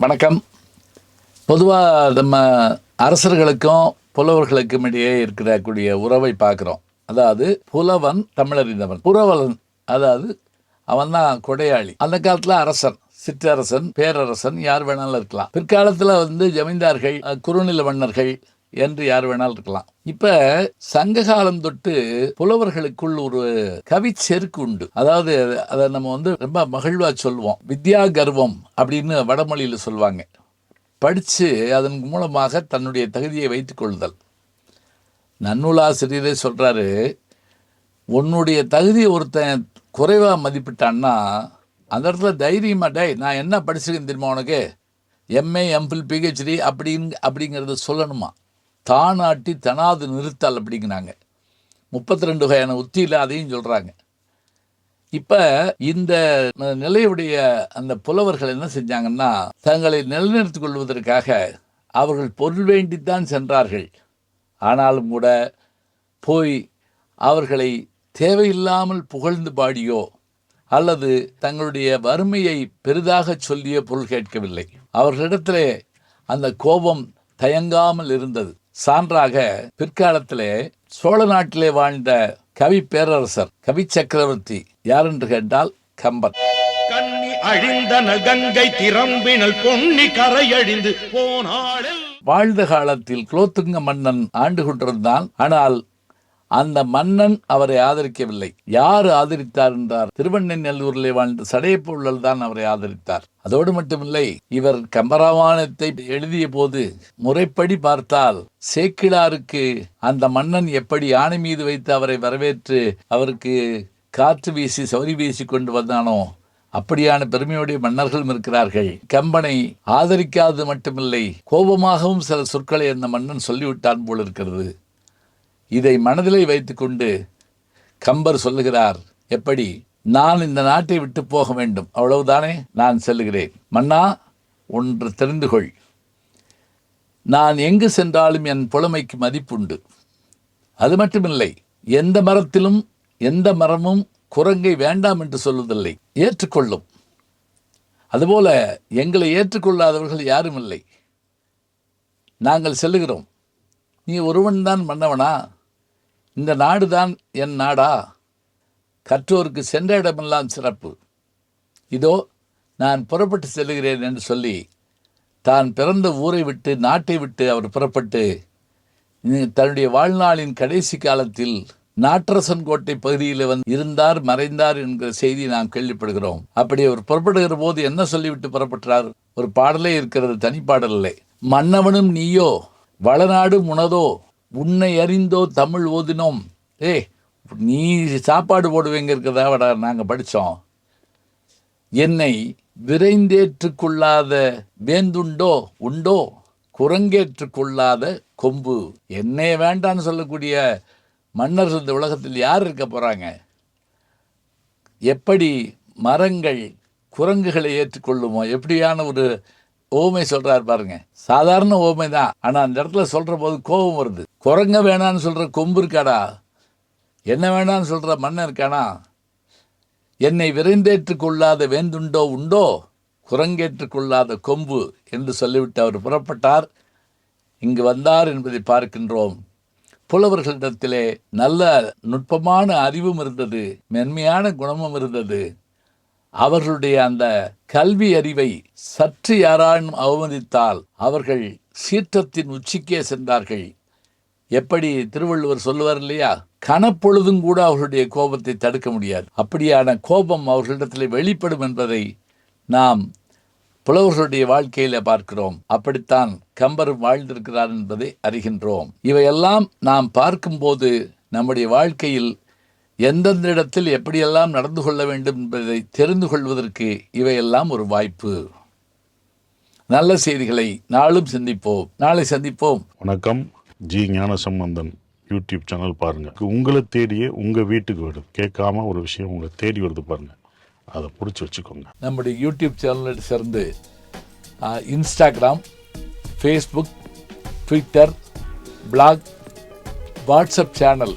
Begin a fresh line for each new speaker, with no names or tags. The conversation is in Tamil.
வணக்கம். பொதுவாக நம்ம அரசர்களுக்கும் புலவர்களுக்கும் இடையே இருக்கக்கூடிய உறவை பார்க்குறோம். அதாவது புலவன் தமிழறிந்தவன். புறவலன் அதாவது அவன் தான் கொடையாளி. அந்த காலத்தில் அரசன் சிற்றரசன் பேரரசன் யார் வேணாலும் இருக்கலாம். பிற்காலத்தில் வந்து ஜமீன்தார்கள் குறுநில மன்னர்கள் என்று யார் வேணாலும் இருக்கலாம். இப்ப சங்க காலம் தொட்டு புலவர்களுக்குள் ஒரு கவி செருக்கு உண்டு. அதாவது அதை நம்ம வந்து ரொம்ப மகிழ்வா சொல்லுவோம் வித்யா கர்வம் அப்படின்னு வடமொழியில் சொல்லுவாங்க படித்து அதன் மூலமாக தன்னுடைய தகுதியை வைத்துக் கொள்ளுதல். நன்னூலாசிரியரே சொல்கிறாரு உன்னுடைய தகுதியை ஒருத்தன் குறைவாக மதிப்பிட்டான்னா அந்த இடத்துல தைரியமாக டே நான் என்ன படிச்சிருக்கேன் தெரியுமா உனக்கு? எம்ஏ எம்பில் பிஹெச்டி அப்படிங்க அப்படிங்கிறத சொல்லணுமா? தானாட்டி தனாது நிறுத்தல் அப்படிங்கிறாங்க. முப்பத்தி ரெண்டு வகையான உத்தியில் அதையும் சொல்கிறாங்க இப்போ இந்த நிலையுடைய அந்த புலவர்கள் என்ன செஞ்சாங்கன்னா தங்களை நிலைநிறுத்திக் கொள்வதற்காக அவர்கள் பொருள் வேண்டித்தான் சென்றார்கள். ஆனாலும் கூட போய் அவர்களை தேவையில்லாமல் புகழ்ந்து பாடியோ அல்லது தங்களுடைய வறுமையை பெரிதாக சொல்லிய பொருள் கேட்கவில்லை. அவர்களிடத்திலே அந்த கோபம் தயங்காமல் இருந்தது. சான்றாக பிற்காலத்திலே சோழ நாட்டிலே வாழ்ந்த கவி பேரரசர் கவி சக்கரவர்த்தி யார் என்று கேட்டால் கம்பன்.
கண்ணி அழிந்தன கங்கை திரம்பினல் பொன்னி கரையழிந்து போனாளில்
வாழ்ந்த காலத்தில் குலோத்துங்க மன்னன் ஆண்டு கொண்டிருந்தான். ஆனால் அந்த மன்னன் அவரை ஆதரிக்கவில்லை. யார் ஆதரித்தார் என்றார்? திருவண்ணநல்லூரிலே வாழ்ந்த சடையப்பொருள் தான் அவரை ஆதரித்தார். அதோடு மட்டுமில்லை இவர் கம்பராமாயணத்தை எழுதிய போது முறைப்படி பார்த்தால் சேக்கிழாருக்கு அந்த மன்னன் எப்படி யானை மீது வைத்து அவரை வரவேற்று அவருக்கு காற்று வீசி சௌரி வீசி கொண்டு வந்தானோ அப்படியான பெருமையுடைய மன்னர்களும் இருக்கிறார்கள். கம்பனை ஆதரிக்காது மட்டுமில்லை கோபமாகவும் சில சொற்களை அந்த மன்னன் சொல்லிவிட்டான் போல் இருக்கிறது இதை மனதிலே வைத்துக்கொண்டு கம்பர் சொல்லுகிறார் எப்படி? நான் இந்த நாட்டை விட்டு போக வேண்டும். அவ்வளவுதானே? நான் செல்லுகிறேன். மன்னா ஒன்று தெரிந்து கொள். நான் எங்கு சென்றாலும் என் புலமைக்கு மதிப்புண்டு. அது மட்டுமில்லை எந்த மரத்திலும் எந்த மரமும் குரங்கை வேண்டாம் என்று சொல்வதில்லை. ஏற்றுக்கொள்ளும். அதுபோல எங்களை ஏற்றுக்கொள்ளாதவர்கள் யாரும் இல்லை. நாங்கள் செல்லுகிறோம். நீ ஒருவன் தான் மன்னவனா? இந்த நாடுதான் என் நாடா. கற்றோருக்கு சென்ற இடமெல்லாம் சிறப்பு. இதோ நான் புறப்பட்டு செல்கிறேன் என்று சொல்லி தான் பிறந்த ஊரை விட்டு நாட்டை விட்டு அவர் புறப்பட்டு தன்னுடைய வாழ்நாளின் கடைசி காலத்தில் நாட்டரசன் கோட்டை பகுதியில் வந்து இருந்தார் மறைந்தார் என்கிற செய்தி நாம் கேள்விப்படுகிறோம். அப்படி அவர் புறப்படுகிற போது என்ன சொல்லிவிட்டு புறப்பட்டார்? ஒரு பாடலே இருக்கிறது தனிப்பாடல் இல்லை மன்னவனும் நீயோ வளநாடு உனதோ உன்னை அறிந்தோ தமிழ் ஓதினோம். ஏய் நீ சாப்பாடு போடுவீங்க விட நாங்கள் படித்தோம் என்னை விரைந்தேற்றுக்கொள்ளாத வேந்துண்டோ உண்டோ? குரங்கேற்றுக் கொள்ளாத கொம்பு. என்னை வேண்டான்னு சொல்லக்கூடிய மன்னர்கள் இந்த உலகத்தில் யார் இருக்க போகிறாங்க எப்படி மரங்கள் குரங்குகளை ஏற்றுக்கொள்ளுமோ? எப்படியான ஒரு ஓமை சொல்கிறார் பாருங்க. சாதாரண ஓமை தான். ஆனால் அந்த இடத்துல சொல்கிற போது கோபம் வருது. குரங்க வேணான்னு சொல்கிற கொம்பு இருக்காடா? என்ன வேணான்னு சொல்கிற மண்ணை இருக்கானா? என்னை விரைந்தேற்றுக் கொள்ளாத வேந்துண்டோ உண்டோ? குரங்கேற்றுக் கொள்ளாத கொம்பு என்று சொல்லிவிட்டு அவர் புறப்பட்டார். இங்கு வந்தார் என்பதை பார்க்கின்றோம். புலவர்களிடத்திலே நல்ல நுட்பமான அறிவும் இருந்தது. மென்மையான குணமும் இருந்தது. அவர்களுடைய அந்த கல்வி அறிவை சற்று யாராலும் அவமதித்தால் அவர்கள் சீற்றத்தின் உச்சிக்கே சென்றார்கள். எப்படி திருவள்ளுவர் சொல்லுவார் இல்லையா? கனப்பொழுதும் கூட அவர்களுடைய கோபத்தை தடுக்க முடியாது. அப்படியான கோபம் அவர்களிடத்தில் வெளிப்படும் என்பதை நாம் புலவர்களுடைய வாழ்க்கையில பார்க்கிறோம். அப்படித்தான் கம்பர் வாழ்ந்திருக்கிறார் என்பதை அறிகின்றோம். இவையெல்லாம் நாம் பார்க்கும்போது நம்முடைய வாழ்க்கையில் எந்தெந்த இடத்தில் எப்படியெல்லாம் நடந்து கொள்ள வேண்டும் என்பதை தெரிந்து கொள்வதற்கு இவையெல்லாம் ஒரு வாய்ப்பு. நல்ல செய்திகளை நாளும் சிந்திப்போம். நாளை சந்திப்போம்.
வணக்கம். ஜி ஞானசம்பந்தன் யூடியூப் சேனல் பாருங்க. உங்களை தேடியே உங்க வீட்டுக்கு வருது கேட்காம ஒரு விஷயம் உங்களை தேடி வருது பாருங்க. அதை பிடிச்சி வச்சுக்கோங்க.
நம்முடைய யூடியூப் சேனலில் சேர்ந்து Instagram Facebook Twitter blog WhatsApp channel